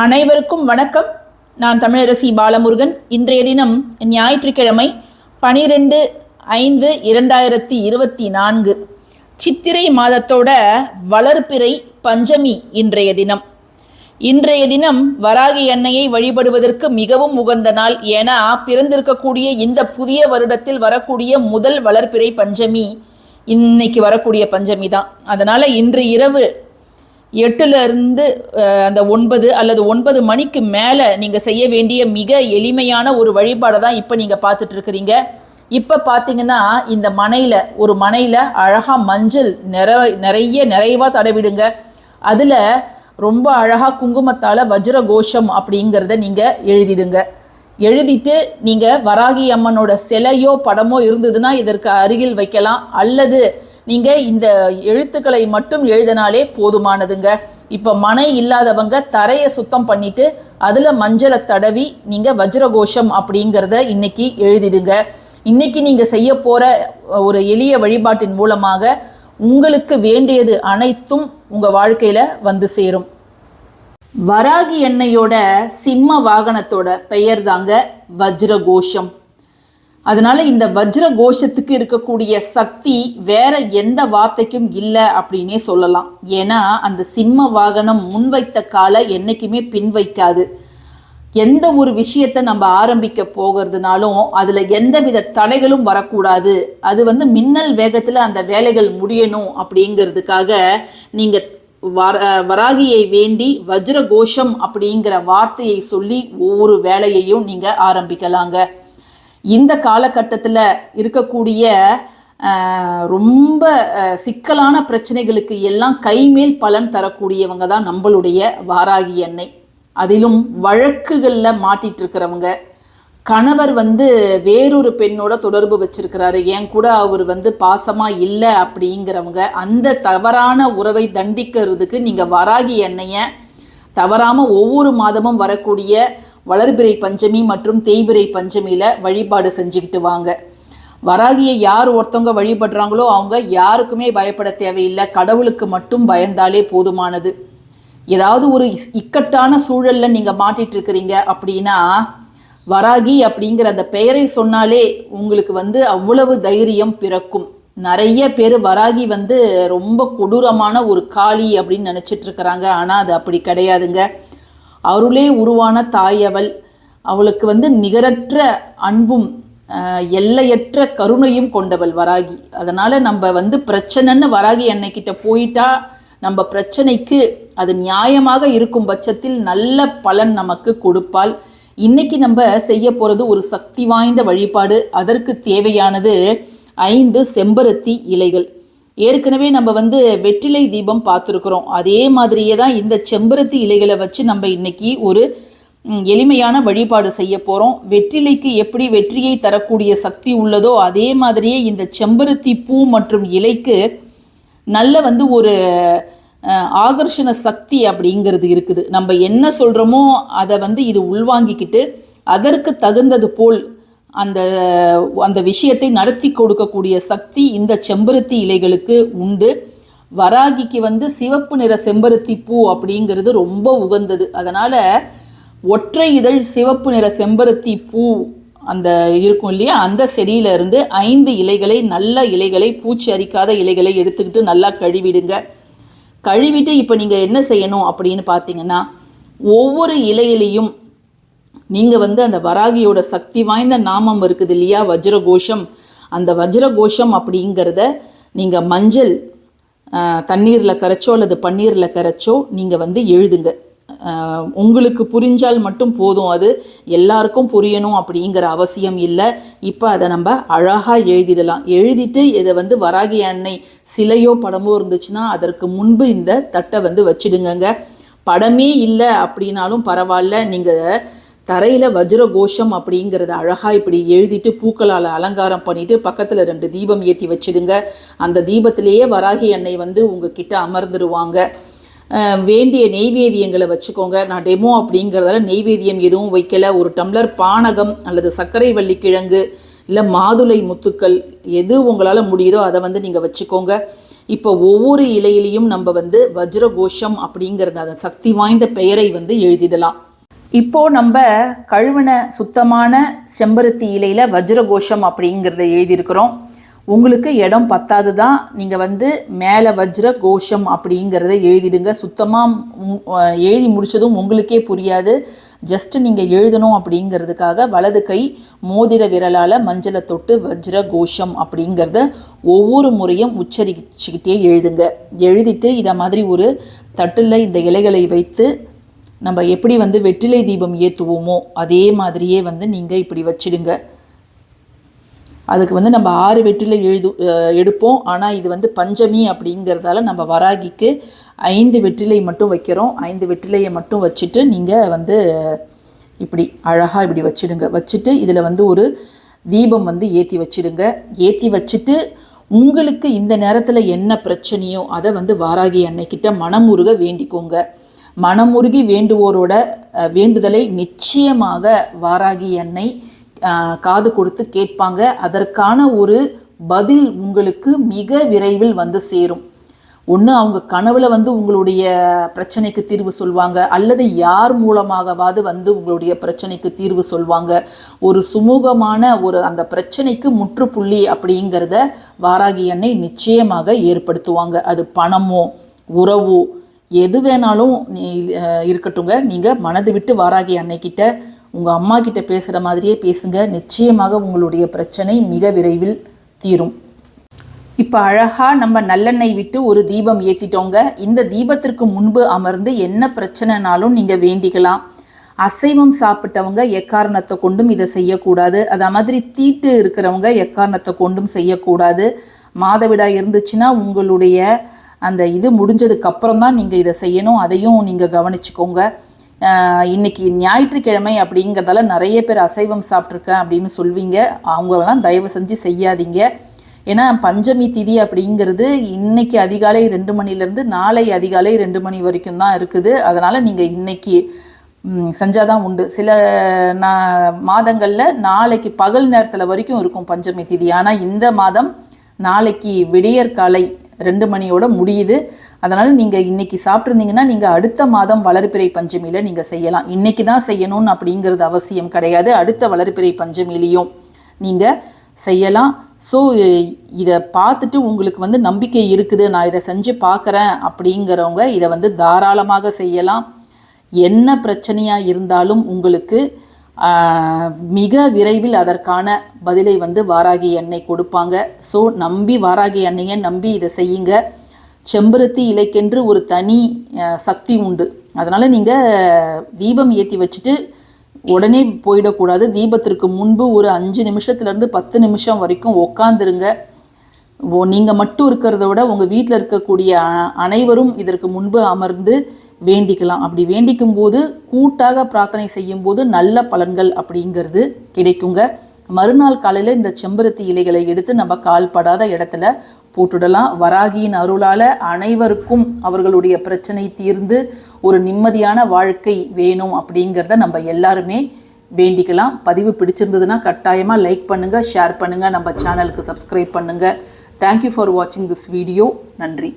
அனைவருக்கும் வணக்கம். நான் தமிழரசி பாலமுருகன். இன்றைய தினம் ஞாயிற்றுக்கிழமை பனிரெண்டு ஐந்து இரண்டாயிரத்தி இருபத்தி நான்கு. சித்திரை மாதத்தோட வளர்பிறை பஞ்சமி இன்றைய தினம். இன்றைய தினம் வராகி எண்ணெயை வழிபடுவதற்கு மிகவும் உகந்த நாள். ஏன்னா பிறந்திருக்கக்கூடிய இந்த புதிய வருடத்தில் வரக்கூடிய முதல் வளர்பிறை பஞ்சமி இன்னைக்கு வரக்கூடிய பஞ்சமி தான். அதனால் இன்று இரவு எட்டுலேருந்து அந்த ஒன்பது அல்லது ஒன்பது மணிக்கு மேலே நீங்கள் செய்ய வேண்டிய மிக எளிமையான ஒரு வழிபாடை தான் இப்போ நீங்கள் பார்த்துட்டு இருக்கிறீங்க. இப்போ பார்த்தீங்கன்னா இந்த மனையில் ஒரு மனையில் அழகாக மஞ்சள் நிற நிறைய நிறைவாக தடவிடுங்க. அதில் ரொம்ப அழகாக குங்குமத்தால் வஜ்ர கோஷம் அப்படிங்கிறத நீங்கள் எழுதிடுங்க. எழுதிட்டு நீங்கள் வராகி அம்மனோட சிலையோ படமோ இருந்ததுன்னா இதற்கு அருகில் வைக்கலாம். அல்லது நீங்கள் இந்த எழுத்துக்களை மட்டும் எழுதினாலே போதுமானதுங்க. இப்போ மனை இல்லாதவங்க தரையை சுத்தம் பண்ணிட்டு அதில் மஞ்சளை தடவி நீங்கள் வஜ்ரகோஷம் அப்படிங்கிறத இன்னைக்கு எழுதிடுங்க. இன்னைக்கு நீங்கள் செய்ய போகிற ஒரு எளிய வழிபாட்டின் மூலமாக உங்களுக்கு வேண்டியது அனைத்தும் உங்கள் வாழ்க்கையில் வந்து சேரும். வராகி எண்ணெயோட சிம்ம வாகனத்தோட பெயர் தாங்க வஜ்ரகோஷம். அதனால இந்த வஜ்ர கோஷத்துக்கு இருக்கக்கூடிய சக்தி வேற எந்த வார்த்தைக்கும் இல்லை அப்படின்னே சொல்லலாம். ஏன்னா அந்த சிம்ம வாகனம் முன்வைத்த காலை என்னைக்குமே பின் வைக்காது. எந்த ஒரு விஷயத்தை நம்ம ஆரம்பிக்க போகிறதுனாலும் அதில் எந்தவித தடைகளும் வரக்கூடாது. அது வந்து மின்னல் வேகத்தில் அந்த வேலைகள் முடியணும் அப்படிங்கிறதுக்காக நீங்கள் வர வராகியை வேண்டி வஜ்ர கோஷம் அப்படிங்கிற வார்த்தையை சொல்லி ஒவ்வொரு வேலையையும் நீங்கள் ஆரம்பிக்கலாங்க. இந்த காலகட்டத்தில் இருக்கக்கூடிய ரொம்ப சிக்கலான பிரச்சனைகளுக்கு எல்லாம் கைமேல் பலன் தரக்கூடியவங்க தான் நம்மளுடைய வாராகி எண்ணெய் அதிலும் வழக்குகளில் மாட்டிட்டு இருக்கிறவங்க கணவர் வந்து வேறொரு பெண்ணோட தொடர்பு வச்சிருக்கிறாரு. ஏன் கூட அவர் வந்து பாசமா இல்லை அப்படிங்கிறவங்க அந்த தவறான உறவை தண்டிக்கிறதுக்கு நீங்க வராகி எண்ணெயை தவறாம ஒவ்வொரு மாதமும் வரக்கூடிய வளர்பிறை பஞ்சமி மற்றும் தேய்பிறை பஞ்சமியில் வழிபாடு செஞ்சுக்கிட்டு வாங்க. வராகியை யார் ஒருத்தவங்க வழிபடுறாங்களோ அவங்க யாருக்குமே பயப்பட தேவையில்லை. கடவுளுக்கு மட்டும் பயந்தாலே போதுமானது. ஏதாவது ஒரு இக்கட்டான சூழலில் நீங்கள் மாட்டிட்டு இருக்கிறீங்க அப்படின்னா வராகி அப்படிங்கிற அந்த பெயரை சொன்னாலே உங்களுக்கு வந்து அவ்வளவு தைரியம் பிறக்கும். நிறைய பேர் வராகி வந்து ரொம்ப கொடூரமான ஒரு காளி அப்படின்னு நினச்சிட்டு இருக்கிறாங்க ஆனால் அது அப்படி கிடையாதுங்க. அருளே உருவான தாயவள். அவளுக்கு வந்து நிகரற்ற அன்பும் எல்லையற்ற கருணையும் கொண்டவள் வராகி. அதனால் நம்ம வந்து பிரச்சனைன்னு வராகி அன்னைக்கிட்ட போயிட்டா நம்ம பிரச்சனைக்கு அது நியாயமாக இருக்கும் பட்சத்தில் நல்ல பலன் நமக்கு கொடுப்பாள். இன்னைக்கு நம்ம செய்ய போகிறது ஒரு சக்தி வாய்ந்த வழிபாடு. அதற்கு தேவையானது ஐந்து செம்பருத்தி இலைகள். ஏற்கனவே நம்ம வந்து வெற்றிலை தீபம் பார்த்துருக்குறோம். அதே மாதிரியே தான் இந்த செம்பருத்தி இலைகளை வச்சு நம்ம இன்னைக்கு ஒரு எளிமையான வழிபாடு செய்ய போகிறோம் வெற்றிலைக்கு எப்படி வெற்றியை தரக்கூடிய சக்தி உள்ளதோ அதே மாதிரியே இந்த செம்பருத்தி பூ மற்றும் இலைக்கு நல்ல வந்து ஒரு ஆகர்ஷண சக்தி அப்படிங்கிறது இருக்குது. நம்ம என்ன சொல்கிறோமோ அதை வந்து இது உள்வாங்கிக்கிட்டு அதற்கு தகுந்தது போல் அந்த அந்த விஷயத்தை நடத்தி கொடுக்கக்கூடிய சக்தி இந்த செம்பருத்தி இலைகளுக்கு உண்டு. வராகிக்கு வந்து சிவப்பு நிற செம்பருத்தி பூ அப்படிங்கிறது ரொம்ப உகந்தது. அதனால் ஒற்றை இதழ் சிவப்பு நிற செம்பருத்தி பூ அந்த இருக்கும் இல்லையா? அந்த செடியில இருந்து ஐந்து இலைகளை நல்ல இலைகளை பூச்சி அரிக்காத இலைகளை எடுத்துக்கிட்டு நல்லா கழுவிடுங்க. கழுவிட்டு இப்போ நீங்கள் என்ன செய்யணும் அப்படின்னு பார்த்தீங்கன்னா ஒவ்வொரு இலையிலையும் நீங்கள் வந்து அந்த வராகியோட சக்தி வாய்ந்த நாமம் இருக்குது இல்லையா? வஜ்ரகோஷம். அந்த வஜ்ரகோஷம் அப்படிங்கிறத நீங்கள் மஞ்சள் தண்ணீரில் கரைச்சோ அல்லது பன்னீரில் கரைச்சோ நீங்கள் வந்து எழுதுங்க. உங்களுக்கு புரிஞ்சால் மட்டும் போதும். அது எல்லாருக்கும் புரியணும் அப்படிங்கிற அவசியம் இல்லை. இப்போ அதை நம்ம அழகாக எழுதிடலாம். எழுதிட்டு இதை வந்து வராகி அன்னை சிலையோ படமோ இருந்துச்சுன்னா அதற்கு முன்பு இந்த தட்டை வந்து வச்சிடுங்கங்க. படமே இல்லை அப்படின்னாலும் பரவாயில்ல. நீங்கள் தரையில் வஜ்ரகோஷம் அப்படிங்கிறத அழகாக இப்படி எழுதிட்டு பூக்களால் அலங்காரம் பண்ணிட்டு பக்கத்தில் ரெண்டு தீபம் ஏற்றி வச்சிடுங்க. அந்த தீபத்திலேயே வராகி எண்ணெய் வந்து உங்ககிட்ட அமர்ந்துருவாங்க. வேண்டிய நெய்வேதியங்களை வச்சுக்கோங்க. நான் டெமோ அப்படிங்கிறதால நெய்வேதியம் எதுவும் வைக்கல. ஒரு டம்ளர் பானகம் அல்லது சர்க்கரை வள்ளி கிழங்கு இல்லை மாதுளை முத்துக்கள் எது உங்களால் முடியுதோ அதை வந்து நீங்கள் வச்சுக்கோங்க. இப்போ ஒவ்வொரு இலையிலையும் நம்ம வந்து வஜ்ரகோஷம் அப்படிங்கிறத அந்த சக்தி வாய்ந்த பெயரை வந்து எழுதிடலாம். இப்போ நம்ம கழுவின சுத்தமான செம்பருத்தி இலையில் வஜ்ரகோஷம் அப்படிங்கிறத எழுதியிருக்கிறோம். உங்களுக்கு இடம் பத்தாது தான் நீங்கள் வந்து மேலே வஜ்ர கோஷம் அப்படிங்கிறத எழுதிடுங்க. சுத்தமாக எழுதி முடித்ததும் உங்களுக்கே புரியாது. ஜஸ்ட் நீங்கள் எழுதணும் அப்படிங்கிறதுக்காக வலது கை மோதிர விரலால் மஞ்சளை தொட்டு வஜ்ர கோஷம் அப்படிங்கிறத ஒவ்வொரு முறையும் உச்சரிச்சுக்கிட்டே எழுதுங்க. எழுதிட்டு இதை மாதிரி ஒரு தட்டில் இந்த இலைகளை வைத்து நம்ம எப்படி வந்து வெற்றிலை தீபம் ஏற்றுவோமோ அதே மாதிரியே வந்து நீங்கள் இப்படி வச்சிடுங்க. அதுக்கு வந்து நம்ம ஆறு வெற்றிலை எழுது எடுப்போம். ஆனால் இது வந்து பஞ்சமி அப்படிங்கிறதால நம்ம வராகிக்கு ஐந்து வெற்றிலை மட்டும் வைக்கிறோம். ஐந்து வெற்றிலையை மட்டும் வச்சுட்டு நீங்கள் வந்து இப்படி அழகாக இப்படி வச்சிடுங்க. வச்சுட்டு இதில் வந்து ஒரு தீபம் வந்து ஏற்றி வச்சிடுங்க. ஏற்றி வச்சுட்டு உங்களுக்கு இந்த நேரத்தில் என்ன பிரச்சனையோ அதை வந்து வாராகி அன்னைக்கிட்ட மனமுருக வேண்டிக்கோங்க. மனமுருகி வேண்டுவோரோட வேண்டுதலை நிச்சயமாக வாராகி என்னை காது கொடுத்து கேட்பாங்க. அதற்கான ஒரு பதில் உங்களுக்கு மிக விரைவில் வந்து சேரும். ஒன்று அவங்க கனவுல வந்து உங்களுடைய பிரச்சனைக்கு தீர்வு சொல்வாங்க. அல்லது யார் மூலமாகவாது வந்து உங்களுடைய பிரச்சனைக்கு தீர்வு சொல்வாங்க. ஒரு சுமூகமான ஒரு அந்த பிரச்சனைக்கு முற்றுப்புள்ளி அப்படிங்கிறத வாராகி அன்னை நிச்சயமாக ஏற்படுத்துவாங்க. அது பணமோ உறவோ எது வேணாலும் நீ இருக்கட்டுங்க. நீங்கள் மனது விட்டு வாராகி அன்னைக்கிட்ட உங்கள் அம்மா கிட்ட பேசுகிற மாதிரியே பேசுங்க. நிச்சயமாக உங்களுடைய பிரச்சனை மிக விரைவில் தீரும். இப்போ அழகாக நம்ம நல்லெண்ணெய் விட்டு ஒரு தீபம் ஏற்றிட்டோங்க இந்த தீபத்திற்கு முன்பு அமர்ந்து என்ன பிரச்சனைனாலும் நீங்கள் வேண்டிக்கலாம். அசைவம் சாப்பிட்டவங்க எக்காரணத்தை கொண்டும் இதை செய்யக்கூடாது. அதே மாதிரி தீட்டு இருக்கிறவங்க எக்காரணத்தை கொண்டும் செய்யக்கூடாது. மாதவிடாய் இருந்துச்சுன்னா உங்களுடைய அந்த இது முடிஞ்சதுக்கு அப்புறம் தான் நீங்கள் இதை செய்யணும். அதையும் நீங்கள் கவனிச்சுக்கோங்க. இன்னைக்கு ஞாயிற்றுக்கிழமை அப்படிங்கிறதால நிறைய பேர் அசைவம் சாப்பிட்ருக்கேன் அப்படின்னு சொல்வீங்க. அவங்கெல்லாம் தயவு செஞ்சு செய்யாதீங்க. ஏன்னா பஞ்சமி திதி அப்படிங்கிறது இன்னைக்கு அதிகாலை ரெண்டு மணிலேருந்து நாளை அதிகாலை ரெண்டு மணி வரைக்கும் தான் இருக்குது. அதனால் நீங்கள் இன்னைக்கு செஞ்சால் செஞ்சாதான் உண்டு. சில நா மாதங்களில் நாளைக்கு பகல் நேரத்தில் வரைக்கும் இருக்கும் பஞ்சமி திதி. ஆனால் இந்த மாதம் நாளைக்கு விடியற்காலை ரெண்டு மணியோட முடியுது. அதனால் நீங்கள் இன்னைக்கு சாப்பிட்ருந்தீங்கன்னா நீங்கள் அடுத்த மாதம் வளர்பிறை பஞ்சமியில் நீங்கள் செய்யலாம். இன்னைக்கு தான் செய்யணும்னு அப்படிங்கிறது அவசியம் கிடையாது. அடுத்த வளர்பிறை பஞ்சமிலையும் நீங்கள் செய்யலாம். ஸோ இதை பார்த்துட்டு உங்களுக்கு வந்து நம்பிக்கை இருக்குது. நான் இதை செஞ்சு பார்க்குறேன் அப்படிங்கிறவங்க இதை வந்து தாராளமாக செய்யலாம். என்ன பிரச்சனையாக இருந்தாலும் உங்களுக்கு மிக விரைவில் அதற்கான பதிலை வந்து வாராகி எண்ணெய் கொடுப்பாங்க. ஸோ நம்பி வாராகி எண்ணெயை நம்பி இதை செய்யுங்க. செம்பருத்தி இலைக்கென்று ஒரு தனி சக்தி உண்டு. அதனால் நீங்கள் தீபம் ஏற்றி வச்சுட்டு உடனே போயிடக்கூடாது. தீபத்திற்கு முன்பு ஒரு அஞ்சு நிமிஷத்துலேருந்து பத்து நிமிஷம் வரைக்கும் உக்காந்துருங்க. நீங்கள் மட்டும் இருக்கிறத விட உங்கள் வீட்டில் இருக்கக்கூடிய அனைவரும் இதற்கு முன்பு அமர்ந்து வேண்டிக்கலாம். அப்படி வேண்டிக்கும் போது கூட்டாக பிரார்த்தனை செய்யும் போது நல்ல பலன்கள் அப்படிங்கிறது கிடைக்குங்க. மறுநாள் காலையில் இந்த செம்பருத்தி இலைகளை எடுத்து நம்ம கால்படாத இடத்துல போட்டுடலாம். வராகியின் அருளால் அனைவருக்கும் அவர்களுடைய பிரச்சனை தீர்ந்து ஒரு நிம்மதியான வாழ்க்கை வேணும் அப்படிங்கிறத நம்ம எல்லாருமே வேண்டிக்கலாம். பதிவு பிடிச்சிருந்ததுன்னா கட்டாயமாக லைக் பண்ணுங்கள் ஷேர் பண்ணுங்கள் நம்ம சேனலுக்கு சப்ஸ்கிரைப் பண்ணுங்கள் தேங்க்யூ ஃபார் வாட்சிங் திஸ் வீடியோ நன்றி.